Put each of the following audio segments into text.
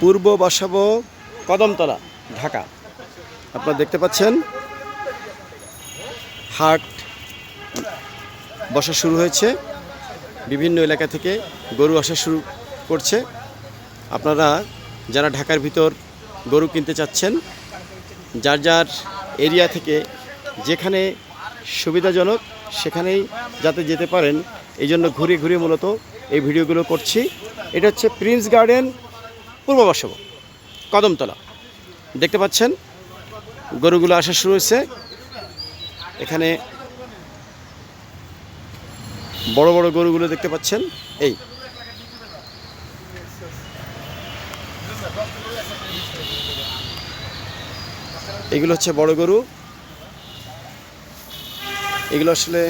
পূর্ব বাসাবো কদমতলা, ঢাকা। আপনারা দেখতে পাচ্ছেন, হাট বসা শুরু হয়েছে। বিভিন্ন এলাকা থেকে গরু আসা শুরু করছে। আপনারা যারা ঢাকার ভিতর গরু কিনতে চাচ্ছেন, যার যার এরিয়া থেকে যেখানে সুবিধাজনক সেখানেই যাতে যেতে পারেন এই জন্য ঘুরে ঘুরে মূলত এই ভিডিওগুলো করছি। এটা হচ্ছে প্রিন্স গার্ডেন পূর্ব বর্ষব কদমতলা। দেখতে পাচ্ছেন, গরুগুলো আসা শুরু হয়েছে। এখানে বড় বড় গরুগুলো দেখতে পাচ্ছেন, এই। এগুলো হচ্ছে বড় গরু। এগুলো আসলে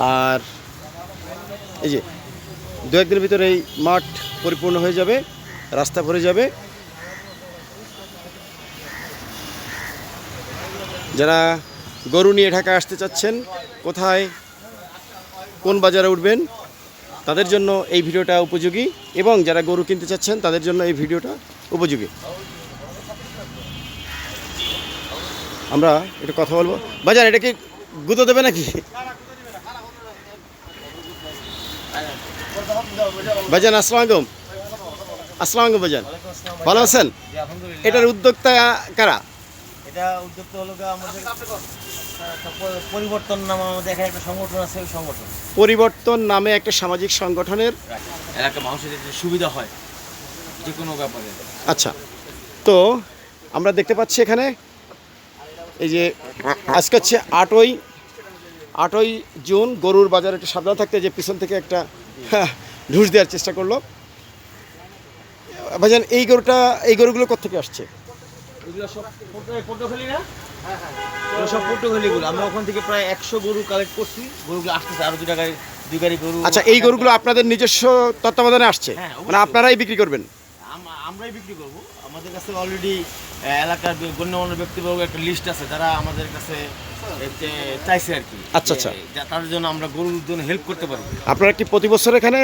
আর এই যে দু একদিনের ভিতরে এই মাঠ পরিপূর্ণ হয়ে যাবে, রাস্তা ভরে যাবে। যারা গরু নিয়ে ঢাকা আসতে চাচ্ছেন, কোথায়, কোন বাজারে উঠবেন, তাদের জন্য এই ভিডিওটা উপযোগী এবং যারা গরু কিনতে চাচ্ছেন, তাদের জন্য এই ভিডিওটা উপযোগী। আমরা একটু কথা বলব। বাজার, এটা কি গুঁতো দেবে নাকি? বাজান আসসালাম আলাইকুম। আসসালাম আলাইকুম বাজান ভালো আছেন? এটার উদ্যোক্তা কারা? এটা উদ্যোক্তা হলো আমাদের পরিবর্তন নাম আমাদের এখানে একটা সংগঠন আছে ওই সংগঠন। পরিবর্তন নামে একটা সামাজিক সংগঠনের? এলাকা মানুষের সুবিধা হয় যে কোনো ব্যাপারে। আচ্ছা। তো আমরা দেখতে পাচ্ছি এখানে এই যে আজকে হচ্ছে আটই আটই জুন গরুর বাজার একটু সাবধান থাকতে যে পিছন থেকে একটা ঢুস দেওয়ার চেষ্টা করল। ভাইজান এই গরুটা এই গরুগুলো কোথেকে আসছে? সব পটুখালিগুলো আমরা ওখান থেকে প্রায় একশো গরু কালেক্ট করছি। গরুগুলো আসতেছে। আরও দুই টাকায় দুই গাড়ি গরু আচ্ছা এই গরুগুলো আপনাদের নিজস্ব তত্ত্বাবধানে আসছে? হ্যাঁ, মানে আপনারাই বিক্রি করবেন? আমরাই বিক্রি করব। আমাদের কাছে অলরেডি এলাকার গণ্যমান্য ব্যক্তিবর্গ একটা লিস্ট আছে যারা আমাদের কাছে চাইছে আর কি। আচ্ছা, আচ্ছা। তাদের জন্য আমরা গরুর জন্য হেল্প করতে পারব আপনারা কি প্রতি বছর এখানে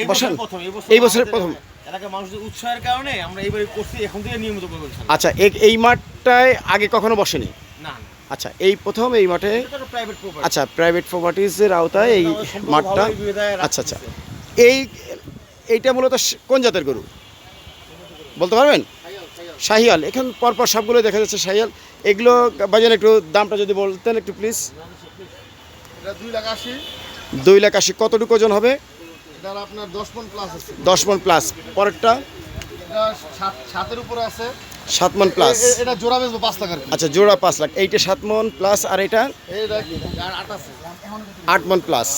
এই বসেন? প্রথম, এই বছরের প্রথম? এলাকার মানুষদের উৎসাহের কারণে আমরা এইবারে করছি এখন থেকে নিয়মিত করব আচ্ছা এই মাঠটায় আগে কখনো বসেনি? না আচ্ছা এই প্রথম এই মাঠে? আচ্ছা প্রাইভেট প্রপার্টিজের আওতায় এই মাঠটা আচ্ছা আচ্ছা। এই এইটা মূলত কোন জাতের গরু? বলতে পারবেন? শাহিয়াল। এখানে পরপর সবগুলো দেখা যাচ্ছে শাহিয়াল। এগুলো বাজার একটু দামটা যদি বলতেন একটু প্লিজ এটা দুই লাখ আশি। লাখ কতটুকু ওজন হবে? দশ মন প্লাস পরেরটা? সাতের উপরে আছে। সাত মন প্লাস এটা জোড়া বেচবো পাঁচ কিলো। আচ্ছা জোড়া পাঁচ লাখ। এইটা সাত মন প্লাস আর এটা? আট মন প্লাস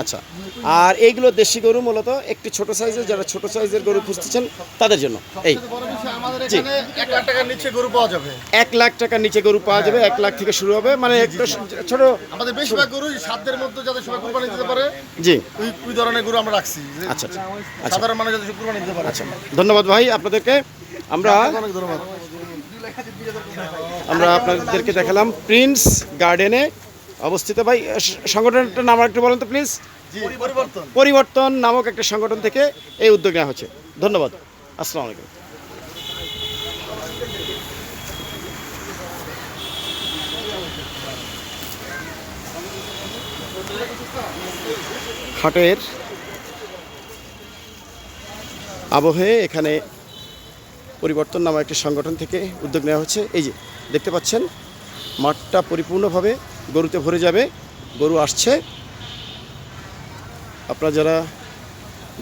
আচ্ছা। আর এইগুলো দেশি গরু মূলত একটু ছোট সাইজের যারা ছোট সাইজের গরু খুঁজতেছেন তাদের জন্য। এই। জি। এক লাখ টাকার নিচে গরু পাওয়া যাবে এক লাখ টাকার নিচে গরু পাওয়া যাবে এক লাখ থেকে শুরু হবে। মানে একটু ছোট আমাদের বেশিরভাগ গরু সাতদের মধ্যে যাতে সবাই কুরবানি দিতে পারে জি। ওই ধরনের গরু আমরা রাখছি। আচ্ছা আচ্ছা। আচ্ছা। সাধারণ মানুষ যাতে কুরবানি দিতে পারে। আচ্ছা। ধন্যবাদ ভাই আপনাদেরকে। আমরা ধন্যবাদ। আমরা আপনাদেরকে দেখালাম প্রিন্স গার্ডেনে অবস্থিত। ভাই সংগঠনটার নাম একটু বলেন তো প্লিজ পরিবর্তন। পরিবর্তন নামক একটা সংগঠন থেকে এই উদ্যোগ নেওয়া হচ্ছে। ধন্যবাদ। আসসালামু আলাইকুম। হাটের আবহে এখানে পরিবর্তন নামক একটি সংগঠন থেকে উদ্যোগ নেওয়া হচ্ছে। এই যে দেখতে পাচ্ছেন মাঠটা পরিপূর্ণভাবে গরুতে ভরে যাবে, গরু আসছে। আপনারা যারা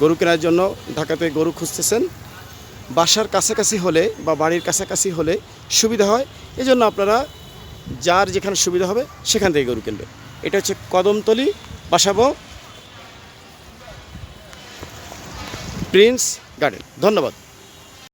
গরু কেনার জন্য ঢাকাতে গরু খুঁজতেছেন, বাসার কাছাকাছি হলে বা বাড়ির কাছাকাছি হলে সুবিধা হয়। এজন্য আপনারা যার যেখানে সুবিধা হবে সেখান থেকে গরু কিনবে এটা হচ্ছে কদমতলি, বাসাবো, প্রিন্স গার্ডেন। ধন্যবাদ।